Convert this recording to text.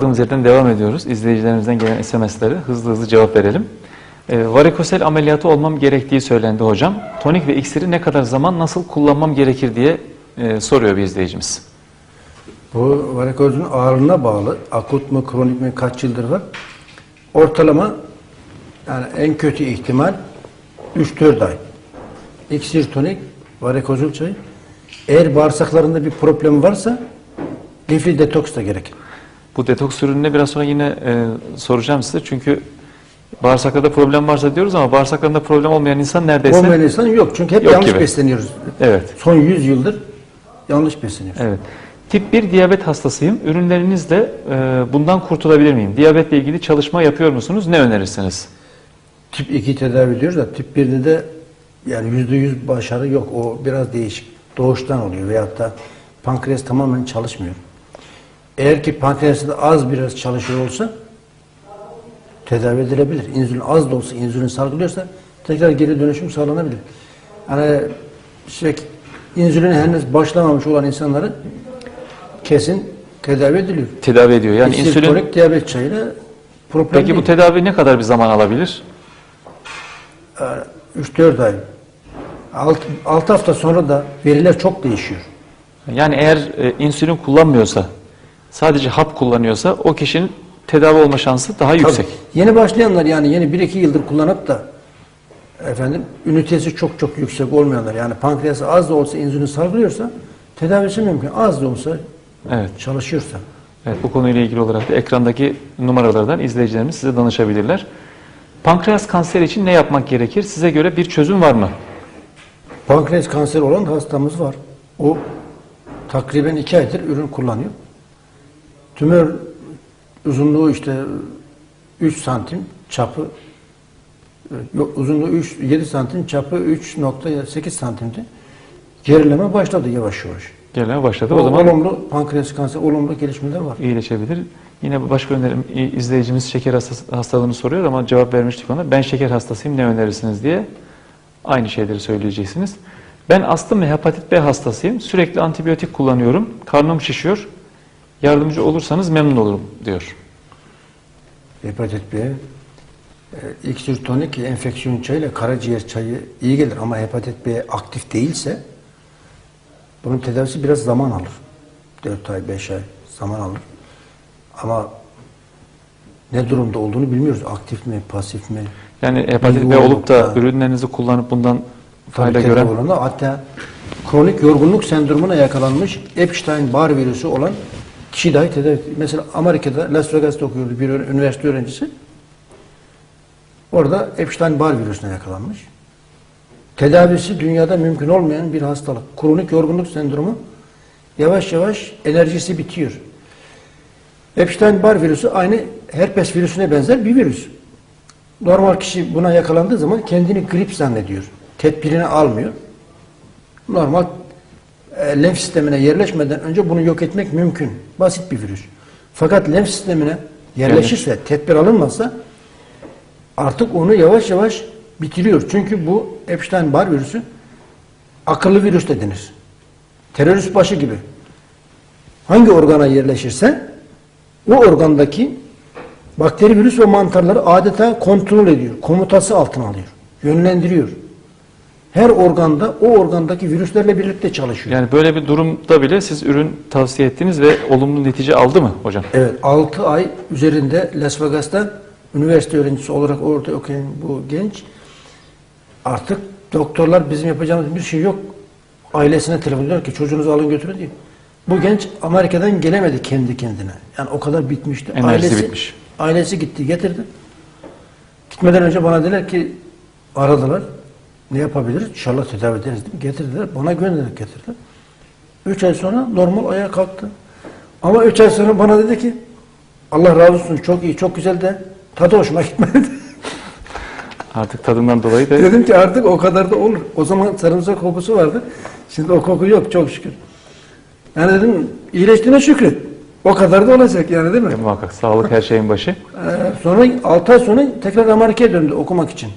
Kaldığımız yerden devam ediyoruz. İzleyicilerimizden gelen SMS'lere hızlı hızlı cevap verelim. Ee, varikosel ameliyatı olmam gerektiği söylendi hocam. Tonik ve iksiri ne kadar zaman nasıl kullanmam gerekir diye e, soruyor bir izleyicimiz. Bu varikozun ağırlığına bağlı. Akut mu, kronik mi, kaç yıldır var. Ortalama yani en kötü ihtimal 3-4 ay. İksir tonik, varikozul çay. Eğer bağırsaklarında bir problem varsa lifli detoks da gerekir. Bu detoks ürününe biraz sonra yine e, soracağım size. Çünkü bağırsaklarda problem varsa diyoruz ama bağırsaklarında problem olmayan insan neredeyse... Olmayan insan yok. Çünkü hep Yok yanlış gibi. besleniyoruz. Evet. Son 100 yıldır yanlış besleniyoruz. Evet. Tip 1 diyabet hastasıyım. Ürünlerinizle e, bundan kurtulabilir miyim? Diyabetle ilgili çalışma yapıyor musunuz? Ne önerirsiniz? Tip 2 tedavi ediyoruz da tip 1'de de yani %100 başarı yok. O biraz değişik. Doğuştan oluyor veyahut da pankreas tamamen çalışmıyor. Eğer ki pankreasında az biraz çalışıyor olsa tedavi edilebilir. İnsülin az da olsa, insülin salgılıyorsa tekrar geri dönüşüm sağlanabilir. Hani şey, insülin henüz başlamamış olan insanları kesin tedavi ediliyor. Tedavi ediyor. Yani insülin... Diyabet çayıyla problem Peki değil. bu tedavi ne kadar bir zaman alabilir? 3-4 ay. 6 hafta sonra da veriler çok değişiyor. Yani eğer e, insülin kullanmıyorsa, sadece hap kullanıyorsa o kişinin tedavi olma şansı daha yüksek. Tabii, yeni başlayanlar yani yeni 1-2 yıldır kullanıp da efendim ünitesi çok çok yüksek olmayanlar yani pankreası az da olsa insülin salgılıyorsa tedavisi mümkün. Az da olsa Evet. çalışıyorsa. Evet, bu konuyla ilgili olarak da ekrandaki numaralardan izleyicilerimiz size danışabilirler. Pankreas kanseri için ne yapmak gerekir? Size göre bir çözüm var mı? Pankreas kanseri olan hastamız var. O takriben 2 aydır ürün kullanıyor. Tümör uzunluğu işte 3 santim, çapı e, yok, uzunluğu 3, 7 santim, çapı 3.8 santimdi. Gerileme başladı yavaş yavaş. Gelmeye başladı. O, O zaman olumlu pankreas kanseri, olumlu gelişmeler var. iyileşebilir. Yine başka önerim izleyicimiz şeker hastalığını soruyor ama cevap vermiştik ona. Ben şeker hastasıyım ne önerirsiniz diye aynı şeyleri söyleyeceksiniz. Ben astım ve hepatit B hastasıyım. Sürekli antibiyotik kullanıyorum. Karnım şişiyor. Yardımcı olursanız memnun olurum diyor. Hepatit B, e, iksir tonik, enfeksiyon çayıyla karaciğer çayı iyi gelir ama hepatit B aktif değilse bunun tedavisi biraz zaman alır. 4 ay, 5 ay zaman alır. Ama ne durumda olduğunu bilmiyoruz. Aktif mi, pasif mi? Yani hepatit B olup da ürünlerinizi kullanıp bundan fayda gören olanı, hatta kronik yorgunluk sendromuna yakalanmış Epstein-Barr virüsü olan kişi dahi tedavi Mesela Amerika'da Las Vegas'ta okuyordu bir üniversite öğrencisi. Orada Epstein-Barr virüsüne yakalanmış. Tedavisi dünyada mümkün olmayan bir hastalık. Kronik yorgunluk sendromu yavaş yavaş enerjisi bitiyor. Epstein-Barr virüsü aynı herpes virüsüne benzer bir virüs. Normal kişi buna yakalandığı zaman kendini grip zannediyor. Tedbirini almıyor. Normal e, lenf sistemine yerleşmeden önce bunu yok etmek mümkün. Basit bir virüs. Fakat lenf sistemine yerleşirse, tedbir alınmazsa artık onu yavaş yavaş bitiriyor. Çünkü bu Epstein-Barr virüsü akıllı virüs de denir. Terörist başı gibi. Hangi organa yerleşirse o organdaki bakteri, virüs ve mantarları adeta kontrol ediyor. Komutası altına alıyor. Yönlendiriyor. Her organda o organdaki virüslerle birlikte çalışıyor. yani böyle bir durumda bile siz ürün tavsiye ettiniz ve olumlu netice aldı mı hocam? Evet 6 ay üzerinde Las Vegas'ta üniversite öğrencisi olarak orada okuyan bu genç artık doktorlar bizim yapacağımız bir şey yok. Ailesine telefon ediyor ki çocuğunuzu alın götürün diyor. Bu genç Amerika'dan gelemedi kendi kendine. Yani o kadar bitmişti. Enerjisi bitmiş. Ailesi gitti getirdi. Gitmeden önce bana dediler ki aradılar. Ne yapabiliriz? İnşallah tedavi ederiz dedim. Getirdiler. Bana gönderip getirdiler. Üç ay sonra normal ayağa kalktı. Ama üç ay sonra bana dedi ki Allah razı olsun çok iyi çok güzel de tadı hoşuma gitmedi. Artık tadından dolayı da Dedim ki artık o kadar da olur. O zaman sarımsak kokusu vardı. Şimdi o koku yok çok şükür. Yani dedim iyileştiğine şükret. O kadar da olacak yani değil mi? muhakkak sağlık her şeyin başı. Ee, sonra 6 ay sonra tekrar Amerika'ya döndü okumak için.